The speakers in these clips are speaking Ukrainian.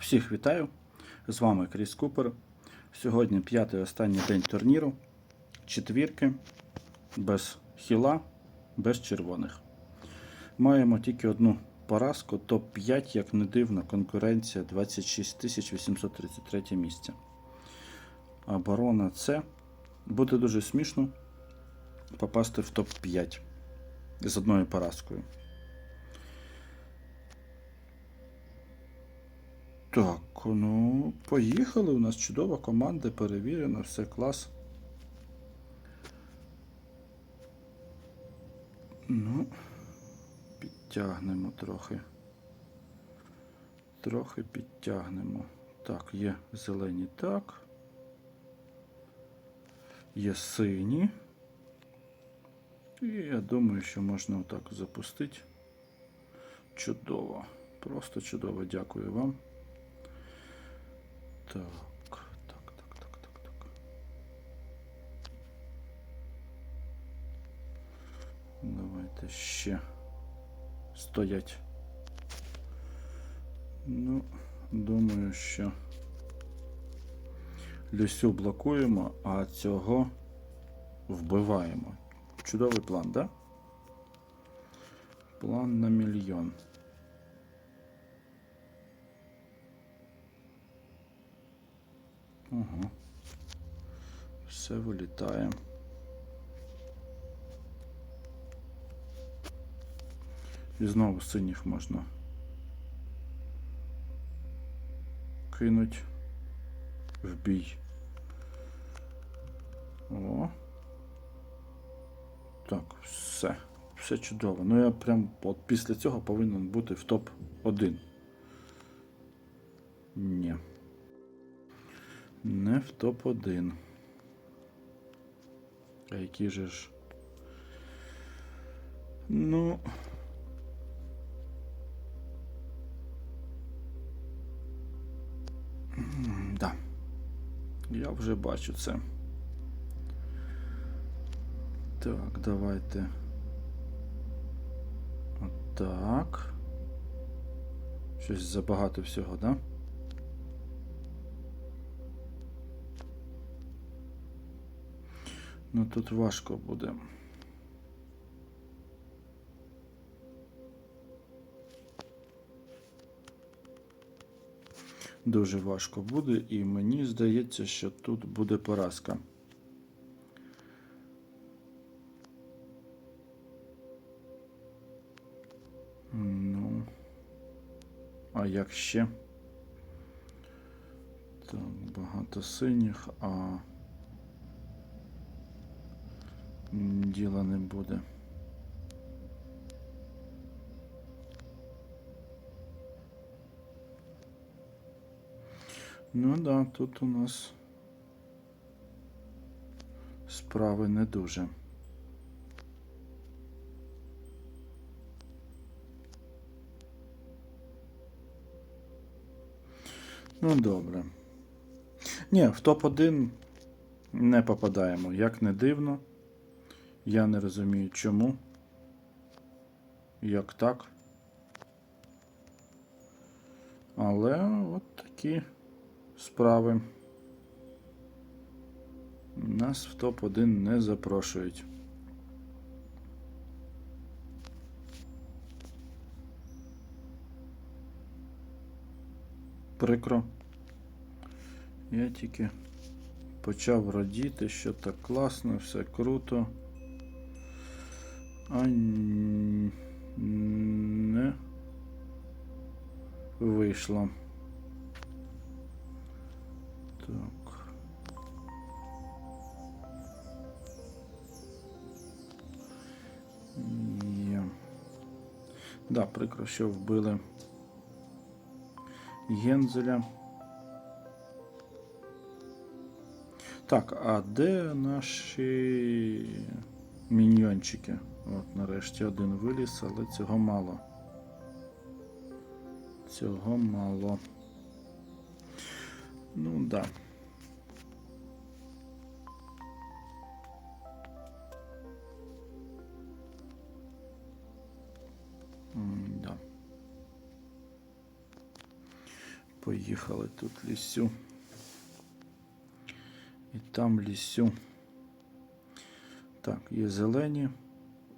Всіх вітаю! З вами Кріс Купер. Сьогодні п'ятий останній день турніру. Четвірки, без хіла, без червоних. Маємо тільки одну поразку, топ-5, як не дивно, конкуренція 26 833 місце. Оборона С. Буде дуже смішно попасти в топ-5 з одною поразкою. Так, ну, поїхали. У нас чудова команда, перевірена, все клас. Ну, підтягнемо трохи. Трохи підтягнемо. Так, є зелені так. Є сині. І я думаю, що можна отак запустити. Чудово. Просто чудово. Дякую вам. Так, так, так, так, так, так. Давайте ще стоять. Ну, думаю, що Люсю блокуємо, а цього вбиваємо. Чудовий план, да? План на мільйон. Ага. Все вилітає. І знову синіх можна кинуть в бій. О. Так, все. Все чудово. Ну я прям от після цього повинен бути в топ-1. Ні. Не в топ-1. А який же ж. Ну. Да. Я вже бачу це. Так, давайте. Отак. Щось забагато всього, да? Ну тут важко буде. Дуже важко буде, і мені здається, що тут буде поразка. Ну, а як ще? Так, багато синіх, а м, діла не буде. Ну да, тут у нас справи не дуже. Ну, добре. Ні, в топ-1 не попадаємо. Як не дивно. Я не розумію чому. Як так. Але от такі справи. Нас в топ-1 не запрошують. Прикро. Я тільки почав радіти, що так класно, все круто. А н- не вийшло. Так. Є. Да, прикро, що вбили Гензеля. Так, а де наші міньйончики? От, нарешті один виліз, але цього мало. Цього мало. Ну да. М, Да. Поїхали тут лісю. І там лісю. Так, є зелені.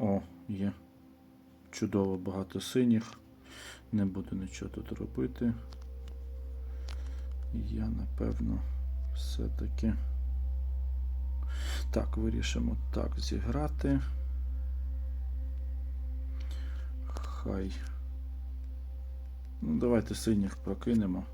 О, є. Чудово багато синіх. Не буду нічого тут робити. Я напевно все-таки. Так, вирішимо так зіграти. Хай. Ну, давайте синіх прокинемо.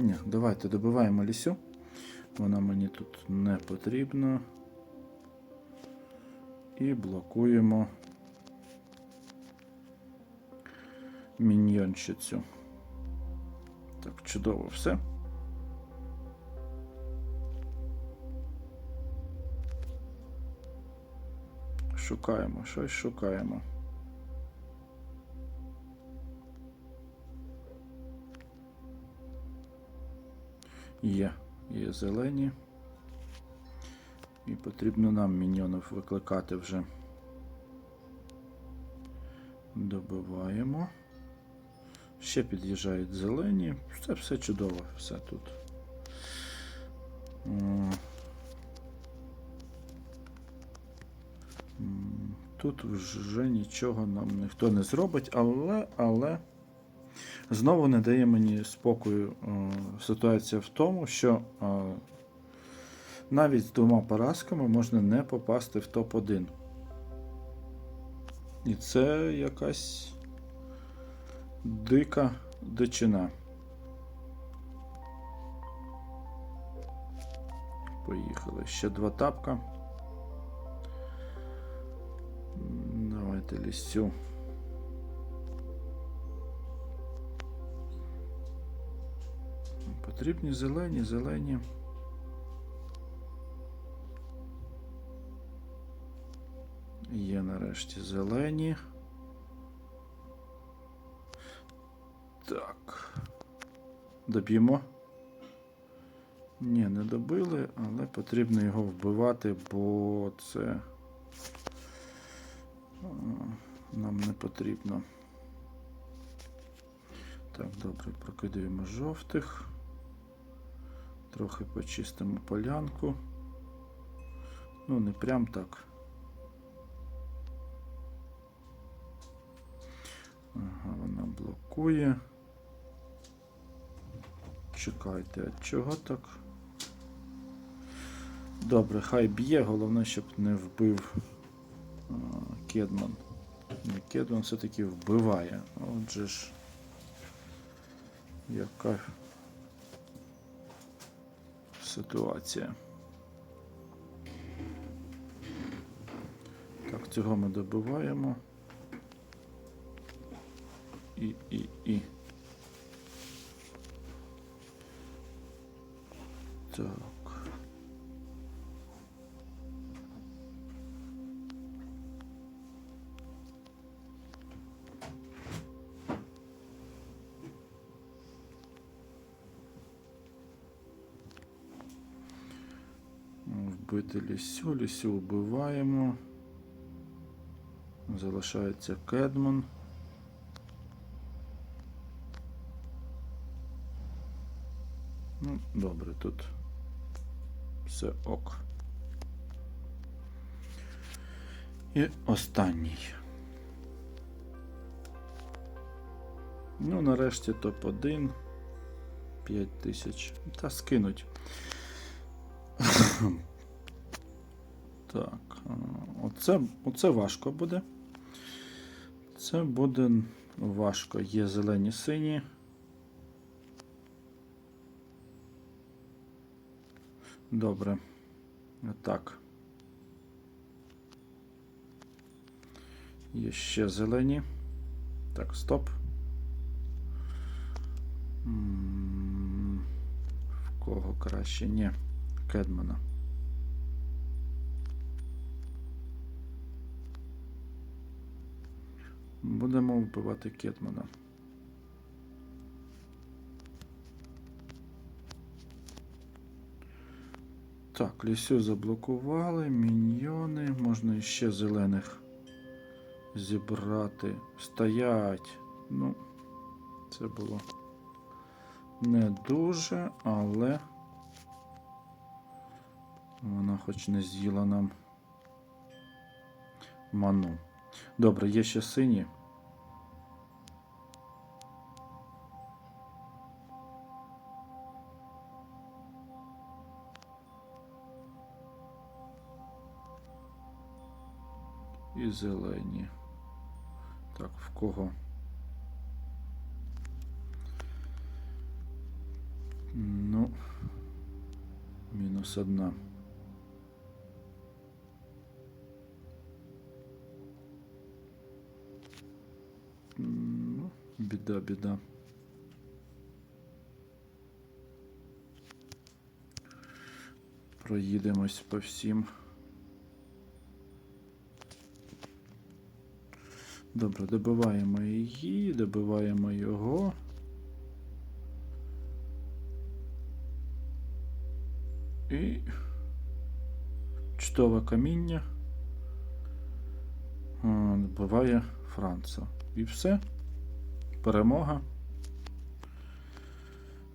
Ні, давайте добиваємо лісю. Вона мені тут не потрібна. І блокуємо міньйонщицю. Так, чудово все. Шукаємо, щось шукаємо. Є, є зелені. І потрібно нам міньйонів викликати вже. Добиваємо. Ще під'їжджають зелені. Все, все чудово, все тут. Тут вже нічого нам ніхто не зробить, але, але знову не дає мені спокою е, ситуація в тому, що е, навіть з двома поразками можна не попасти в топ-1. І це якась дика дичина. Поїхали. Ще два тапка. Давайте лісцю. Потрібні зелені, зелені. Є нарешті зелені. Так. Доб'ємо. Ні, не добили, але потрібно його вбивати, бо це нам не потрібно. Так, добре, прокидаємо жовтих. Трохи почистимо полянку. Ну, не прям так. Ага, вона блокує. Чекайте, а чого так? Добре, хай б'є, головне, щоб не вбив а, Кедман. Ні, Кедман все-таки вбиває. Отже ж. Яка ситуація. Так, цього ми добиваємо. І, і, і. Так. Вбити лісю, лісю вбиваємо. Залишається Кедман. Ну, добре, тут все ок. І останній. Ну, нарешті топ-1. 5 тисяч. Та скинуть. Так, оце, оце важко буде. Це буде важко. Є зелені сині. Добре. Так. Є ще зелені. Так, стоп. В кого краще? Ні. Кедмана. Будемо вбивати Кетмана. Так, лісю заблокували, міньйони, можна іще зелених зібрати. Стоять. Ну, це було не дуже, але вона хоч не з'їла нам ману. Добре, є ще сині. І зелені. Так, в кого? Ну, мінус одна. Біда, біда. Проїдемось по всім. Добре, добиваємо її, добиваємо його. І чудове каміння. Добиває Франца. І все. Перемога.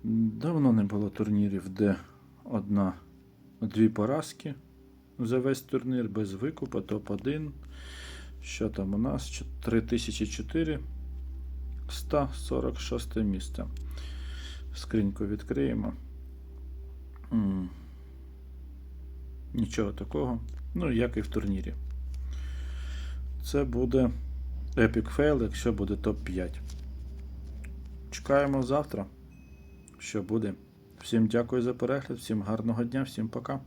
Давно не було турнірів, де одна, дві поразки за весь турнір без викупа, топ-1. Що там у нас? 3446 місце. Скриньку відкриємо. Нічого такого. Ну, як і в турнірі. Це буде Epic Fail, якщо буде топ-5. Чекаємо завтра. Що буде. Всім дякую за перегляд, всім гарного дня, всім пока.